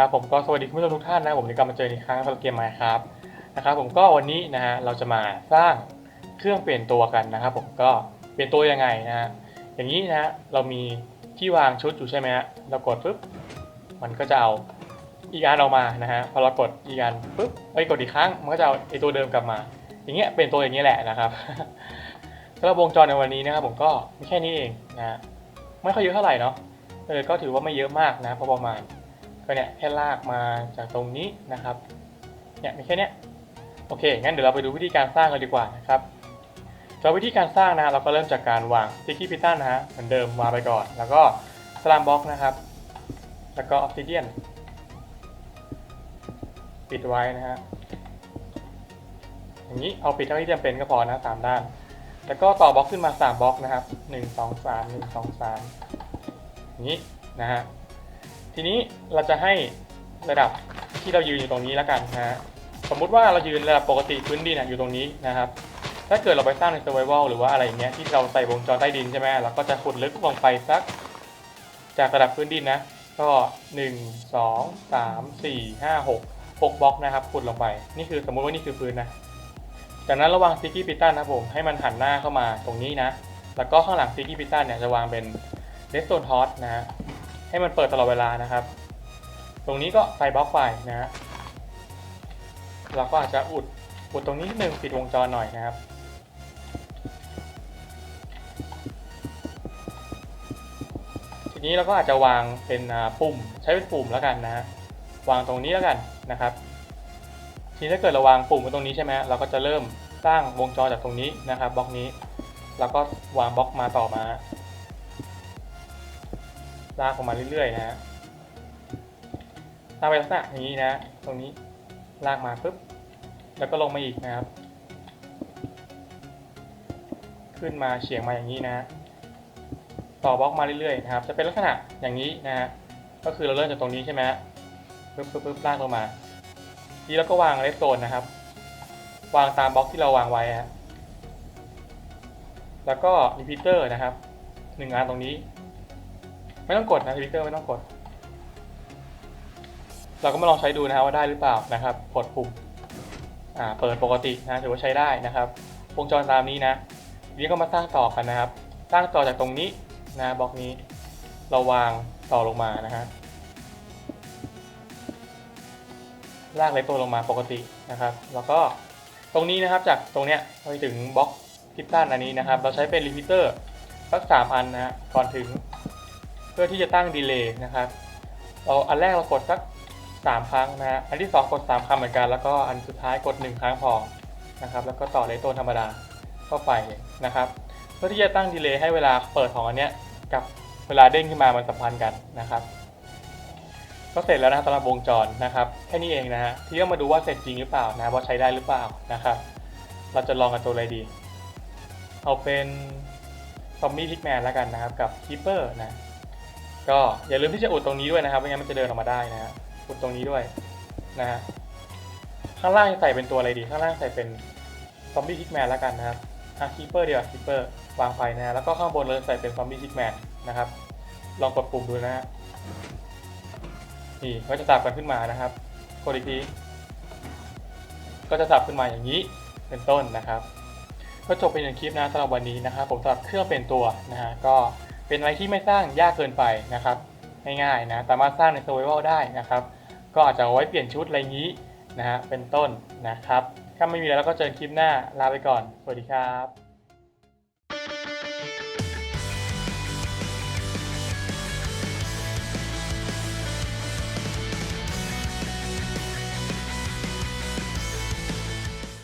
ครับผมก็สวัสดีคุณผู้ชมทุกท่านนะผมในกลับมาเจออีกครั้งสำหรับเกมไมครับนะครับผมก็วันนี้นะฮะเราจะมาสร้างเครื่องเปลี่ยนตัวกันนะครับผมก็เปลี่ยนตัวยังไงนะฮะอย่างนี้นะฮะเรามีที่วางชุดอยู่ใช่ไหมฮะเรากดปุ๊บมันก็จะเอาอีกอันออกมานะฮะพอเรากดอีกอันปุ๊บเอ้ยกดอีกครั้งมันก็จะเอาไอตัวเดิมกลับมา อย่างเงี้ยเป็นตัวอย่างเงี้ยแหละนะครับสำหรับวงจรในวันนี้นะครับผมก็มีแค่นี้เองนะฮะไม่ค่อยเยอะเท่าไหร่เนาะเออก็ถือว่าไม่เยอะมากนะพราะประมาณ ก็เนี่ยแค่ลากมาจากตรงนี้นะครับเนี่ยมีแค่เนี้ยโอเคงั้นเดี๋ยวเราไปดูวิธีการสร้างกันดีกว่านะครับสำหรับวิธีการสร้างนะเราก็เริ่มจากการวางสติกกี้พิตันนะฮะเหมือนเดิมวางไปก่อน แล้วก็สลามบล็อกนะครับ แล้วก็ออฟซิเดียนปิดไว้นะฮะอย่างนี้เอาปิดเท่าที่จำเป็นก็พอนะสามด้าน แล้วก็ต่อบล็อกขึ้นมาสามบล็อกนะครับหนึ่งสองสามหนึ่งสองสามอย่างนี้นะฮะ ทีนี้เราจะให้ระดับที่เรายืนอยู่ตรงนี้แล้วกันนะฮะสมมุติว่าเรายืนระดับปกติพื้นดินอยู่ตรงนี้นะครับ ถ้าเกิดเราไปสร้างใน survival หรือว่าอะไรอย่างเงี้ยที่เราใส่วงจรใต้ดินใช่ไหมเราก็จะขุดลึกลงไปสัก จากระดับพื้นดินนะ ก็ 1 2 3 4 5 6 6บล็อกนะครับขุดลงไป นี่คือสมมุติว่านี่คือพื้นนะ จากนั้นระวางซิกกี้พิตันนะครับผมให้มันหันหน้าเข้ามาตรงนี้นะ แล้วก็ข้างหลังซิกกี้พิตันเนี่ยจะวางเป็นเ e สโ n นทอสนะ ให้มันเปิดตลอดเวลานะครับ ตรงนี้ก็ใส่บล็อกไฟนะฮะเราก็อาจจะอุดอุดตรงนี้นิดนึงปิดวงจรหน่อยนะครับ ทีนี้เราก็อาจจะวางเป็นปุ่มใช้เป็นปุ่มแล้วกันนะฮะวางตรงนี้แล้วกันนะครับ ทีนี้ถ้าเกิดเราวางปุ่มไว้ตรงนี้ใช่ไหมเราก็จะเริ่มสร้างวงจรจากตรงนี้นะครับบล็อกนี้ แล้วก็วางบล็อกมาต่อมา ลากออกมาเรื่อยๆนะฮะลากไปลักษณะอย่างนี้นะ ตรงนี้ลากมาปุ๊บแล้วก็ลงมาอีกนะครับ ขึ้นมาเฉียงมาอย่างนี้นะ ต่อบล็อกมาเรื่อยๆนะครับ จะเป็นลักษณะอย่างนี้นะฮะก็คือเราเริ่มจากตรงนี้ใช่ไหมฮะปึ๊บปึ๊บปึ๊บลากลงมา ทีนี้เราก็วางเลสโซนนะครับ วางตามบล็อกที่เราวางไว้ฮะแล้วก็รีพิเตอร์นะครับหนึ่งอันตรงนี้ ไม่ต้องกดนะทวิตเตอร์ไม่ต้องกด เราก็มาลองใช้ดูนะครับว่าได้หรือเปล่านะครับกดปุ่มอ่าเปิดปกตินะถือว่าใช้ได้นะครับวงจรตามนี้นะทีนี้ก็มาสร้างต่อกันนะครับ สร้างต่อจากตรงนี้นะบล็อกนี้ เราวางต่อลงมานะฮะลากเลยตัวลงมาปกตินะครับ แล้วก็ตรงนี้นะครับจากตรงเนี้ยไปถึงบล็อกพิตตันอันนี้นะครับ เราใช้เป็นรีพิเตอร์สักสามอันนะก่อนถึง พื่อที่จะตั้งดีเลย์นะครับเราอันแรกเรากดสัก3 ครั้งนะฮะอันที่ 2 กด 3ครั้งเหมือนกัน แล้วก็อันสุดท้ายกด 1 ครั้งพอนะครับ แล้วก็ต่อเลยตัวธรรมดาเข้าไปนะครับ เพื่อที่จะตั้งดีเลย์ให้เวลาเปิดของอันเนี้ยกับเวลาเด้งขึ้นมามันสัมพันธ์กันนะครับ ก็เสร็จแล้วนะครับสำหรับวงจรนะครับ แค่นี้เองนะฮะที่ต้องมาดูว่าเสร็จจริงหรือเปล่านะว่าใช้ได้หรือเปล่านะครับ เราจะลองกันตัวอะไรดี เอาเป็นซอมบี้พิกแมนแล้วกันนะครับ กับคีเปอร์นะ ก็อย่าลืมที่จะอุดตรงนี้ด้วยนะครับไม่งั้นมันจะเดินออกมาได้นะฮะอุดตรงนี้ด้วยนะฮะข้างล่างใส่เป็นตัวอะไรดี ข้างล่างใส่เป็นซอมบี้พิกแมนแล้วกันนะครับอะคีเปอร์เดีกว่าคีเปอร์วางไปนะฮะแล้วก็ข้างบนเลยใส่เป็นซอมบี้พิกแมนนะครับลองกดปุ่มดูนะฮะนี่ก็จะสับกันขึ้นมานะครับกดอีกทีก็จะสับขึ้นมาอย่างนี้เป็นต้นนะครับ ก็จบเป็นอย่งคลิปนะสำหรับวันนี้นะครับผมสำหรับเครื่องเป็นตัวนะฮะก็ เป็นอะไรที่ไม่สร้างยากเกินไปนะครับง่ายๆนะสามารถสร้างใน survival ได้นะครับ ก็อาจจะเอาไว้เปลี่ยนชุดอะไรงนี้นะฮะเป็นต้นนะครับ ถ้าไม่มีแล้วก็เจอกันคลิปหน้าลาไปก่อน สวัสดีครับ